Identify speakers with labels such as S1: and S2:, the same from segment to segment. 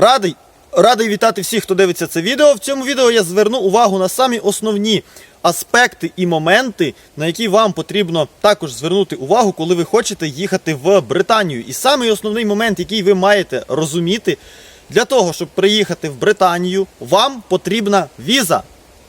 S1: Радий, радий вітати всіх, хто дивиться це відео. В цьому відео я зверну увагу на самі основні аспекти і моменти, на які вам потрібно також звернути увагу, коли ви хочете їхати в Британію. І самий основний момент, який ви маєте розуміти, для того, щоб приїхати в Британію, вам потрібна віза.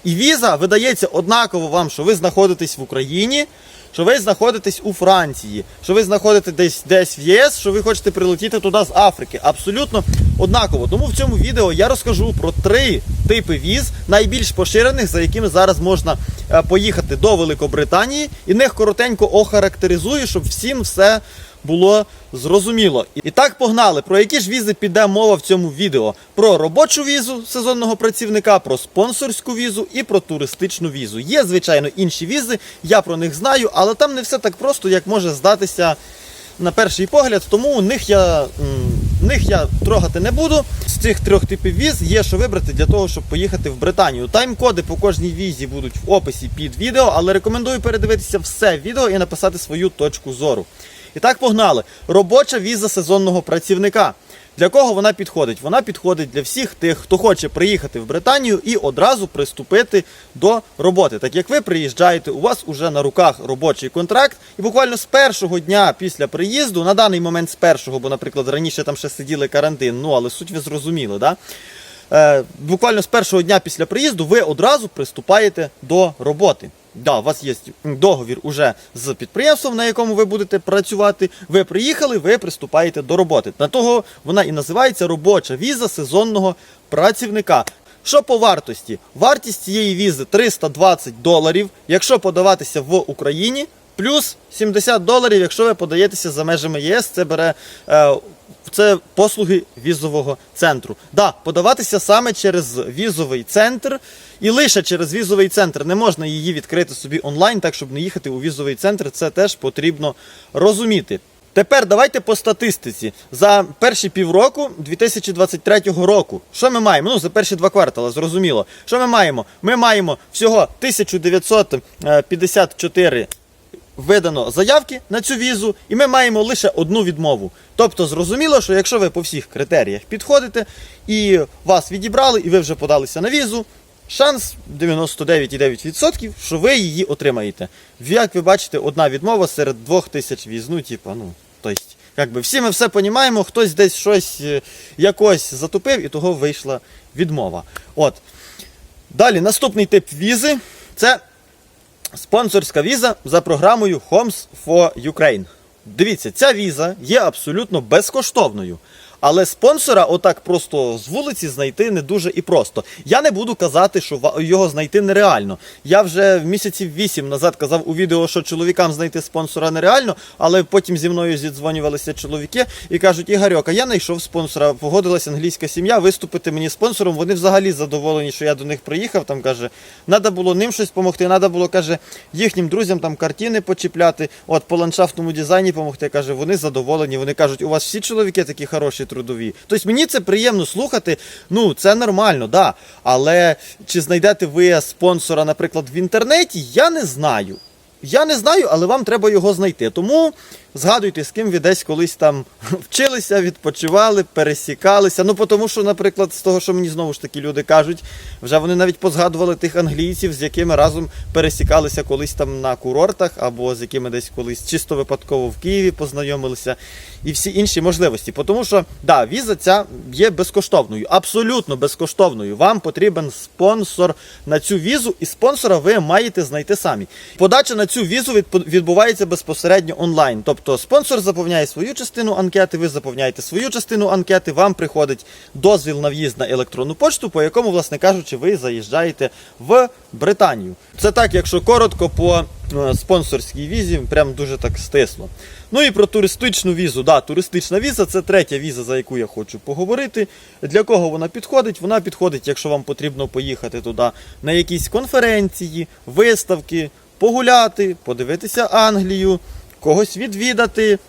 S1: І віза видається однаково вам, що ви знаходитесь в Україні, що ви знаходитесь у Франції, що ви знаходитесь десь десь в ЄС, що ви хочете прилетіти туди з Африки. Абсолютно однаково. Тому в цьому відео я розкажу про три типи віз, найбільш поширених, за якими зараз можна е, поїхати до Великобританії, і них коротенько охарактеризую, щоб всім все було зрозуміло. І так погнали. Про які ж візи піде мова в цьому відео? Про робочу візу сезонного працівника, про спонсорську візу і про туристичну візу. Є, звичайно, інші візи, я про них знаю, але там не все так просто, як може здатися на перший погляд. Тому у них я. Них я трогати не буду. З цих трьох типів віз є що вибрати для того, щоб поїхати в Британію. Тайм-коди по кожній візі будуть в описі під відео, але рекомендую передивитися все відео і написати свою точку зору. І так погнали. Робоча віза сезонного працівника. Для кого вона підходить? Вона підходить для всіх тих, хто хоче приїхати в Британію і одразу приступити до роботи. Так як ви приїжджаєте, у вас уже на руках робочий контракт, і буквально з першого дня після приїзду, на даний момент з першого, бо, наприклад, раніше там ще сиділи карантин, ну але суть ви зрозуміли, да? Е, буквально з першого дня після приїзду ви одразу приступаєте до роботи. Да, у вас є договір уже з підприємством, на якому ви будете працювати. Ви приїхали, ви приступаєте до роботи. На того вона і називається робоча віза сезонного працівника. Що по вартості? Вартість цієї візи 320 доларів, якщо подаватися в Україні, плюс 70 доларів, якщо ви подаєтеся за межами ЄС, це бере е, це послуги візового центру. Да, подаватися саме через візовий центр, і лише через візовий центр не можна її відкрити собі онлайн, так щоб не їхати у візовий центр. Це теж потрібно розуміти. Тепер давайте по статистиці. За перші півроку 2023 року. Що ми маємо? Ну, за перші два квартали, зрозуміло. Що ми маємо? Ми маємо всього 1954 видано заявки на цю візу, і ми маємо лише одну відмову. Тобто, зрозуміло, що якщо ви по всіх критеріях підходите і вас відібрали, і ви вже подалися на візу, шанс 99,9%, що ви її отримаєте. Як ви бачите, одна відмова серед двох тисяч віз. Ну, типа, ну, тобто, якби всі ми все розуміємо, хтось десь щось е, якось затупив, і того вийшла відмова. От. Далі, наступний тип візи це спонсорська віза за програмою Homes for Ukraine. Дивіться, ця віза є абсолютно безкоштовною. Але спонсора отак просто з вулиці знайти не дуже і просто. Я не буду казати, що його знайти нереально. Я вже місяців вісім назад казав у відео, що чоловікам знайти спонсора нереально, але потім зі мною зідзвонювалися чоловіки і кажуть, Ігорьок, а я знайшов спонсора, погодилася англійська сім'я виступити мені спонсором. Вони взагалі задоволені, що я до них приїхав. Там каже, треба було ним щось допомогти, треба було, каже, їхнім друзям там картини почіпляти, от по ландшафтному дизайні допомогти. Каже, вони задоволені. Вони кажуть, у вас всі чоловіки такі хороші трудові. Тобто мені це приємно слухати. Ну, це нормально, да. Але чи знайдете ви спонсора, наприклад, в інтернеті, я не знаю. Я не знаю, але вам треба його знайти. Тому згадуйте, з ким ви десь колись там вчилися, відпочивали, пересікалися. Ну, тому що, наприклад, з того, що мені знову ж таки люди кажуть, вже вони навіть позгадували тих англійців, з якими разом пересікалися колись там на курортах, або з якими десь колись чисто випадково в Києві познайомилися, і всі інші можливості. Тому що, да, віза ця є безкоштовною, абсолютно безкоштовною. Вам потрібен спонсор на цю візу, і спонсора ви маєте знайти самі. Подача на цю візу відбувається безпосередньо онлайн. Тобто спонсор заповняє свою частину анкети, ви заповняєте свою частину анкети, вам приходить дозвіл на в'їзд на електронну почту, по якому, власне кажучи, ви заїжджаєте в Британію. Це так, якщо коротко по е, спонсорській візі, прям дуже так стисло. Ну і про туристичну візу. Да, туристична віза це третя віза, за яку я хочу поговорити. Для кого вона підходить? Вона підходить, якщо вам потрібно поїхати туди на якісь конференції, виставки, погуляти, подивитися Англію, когось відвідати.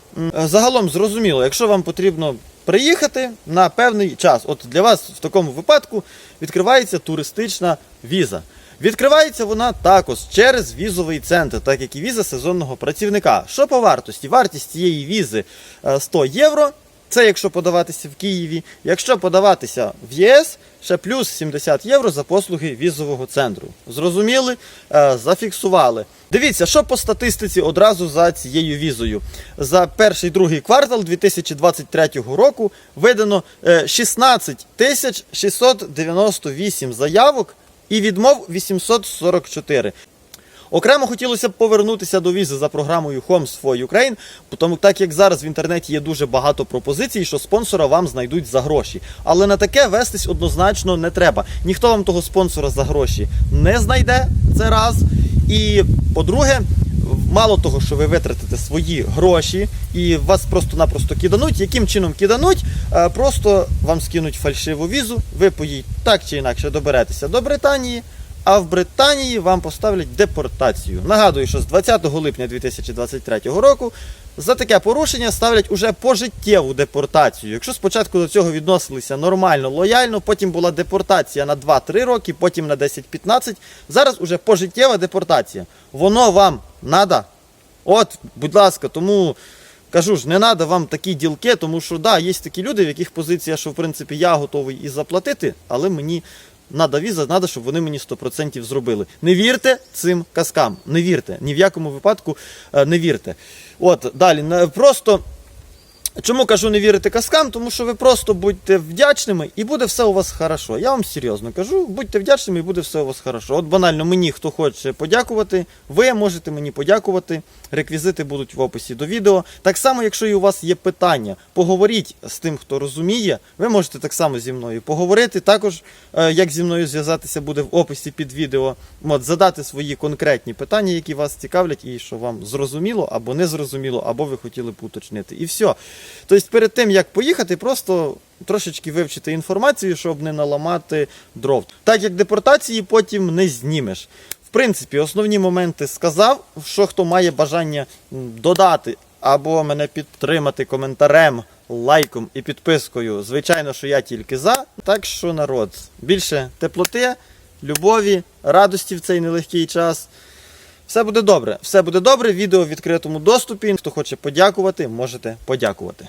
S1: Загалом зрозуміло, якщо вам потрібно приїхати на певний час, от для вас в такому випадку відкривається туристична віза. Відкривається вона також через візовий центр, так як і віза сезонного працівника. Що по вартості? Вартість цієї візи е, 100 євро. Це якщо подаватися в Києві. Якщо подаватися в ЄС, ще плюс 70 євро за послуги візового центру. Зрозуміли? Е, зафіксували. Дивіться, що по статистиці одразу за цією візою. За перший другий квартал 2023 року видано е, 16 тисяч 698 заявок і відмов 844. Окремо хотілося б повернутися до візи за програмою Homes for Ukraine, тому так як зараз в інтернеті є дуже багато пропозицій, що спонсора вам знайдуть за гроші. Але на таке вестись однозначно не треба. Ніхто вам того спонсора за гроші не знайде. Це раз. І по-друге, мало того, що ви витратите свої гроші і вас просто-напросто кидануть. Яким чином кидануть? Е, Просто вам скинуть фальшиву візу, ви поїдь так чи інакше доберетеся до Британії. А в Британії вам поставлять депортацію. Нагадую, що з 20 липня 2023 року за таке порушення ставлять уже пожиттєву депортацію. Якщо спочатку до цього відносилися нормально, лояльно, потім була депортація на 2-3 роки, потім на 10-15, зараз уже пожиттєва депортація. Воно вам надо? От, будь ласка, тому кажу ж, не треба вам такі ділки, тому що да, є такі люди, в яких позиція, що в принципі я готовий і заплатити, але мені надо віза, треба, щоб вони мені 100% зробили. Не вірте цим казкам, не вірте. Ні в якому випадку е, не вірте. От, далі, на- просто. Чому кажу не вірити казкам? Тому що ви просто будьте вдячними і буде все у вас хорошо. Я вам серйозно кажу, будьте вдячними і буде все у вас хорошо. От банально мені, хто хоче подякувати, ви можете мені подякувати. Реквізити будуть в описі до відео. Так само, якщо і у вас є питання, поговоріть з тим, хто розуміє. Ви можете так само зі мною поговорити. Також, е, як зі мною зв'язатися, буде в описі під відео. От, задати свої конкретні питання, які вас цікавлять, і що вам зрозуміло або не зрозуміло, або ви хотіли б уточнити. І все. Тобто, перед тим як поїхати, просто трошечки вивчити інформацію, щоб не наламати дров. Так як депортації потім не знімеш. В принципі, основні моменти сказав, що хто має бажання додати або мене підтримати коментарем, лайком і підпискою. Звичайно, що я тільки за. Так що народ, більше теплоти, любові, радості в цей нелегкий час. Все буде добре. Все буде добре. Відео в відкритому доступі. Хто хоче подякувати, можете подякувати.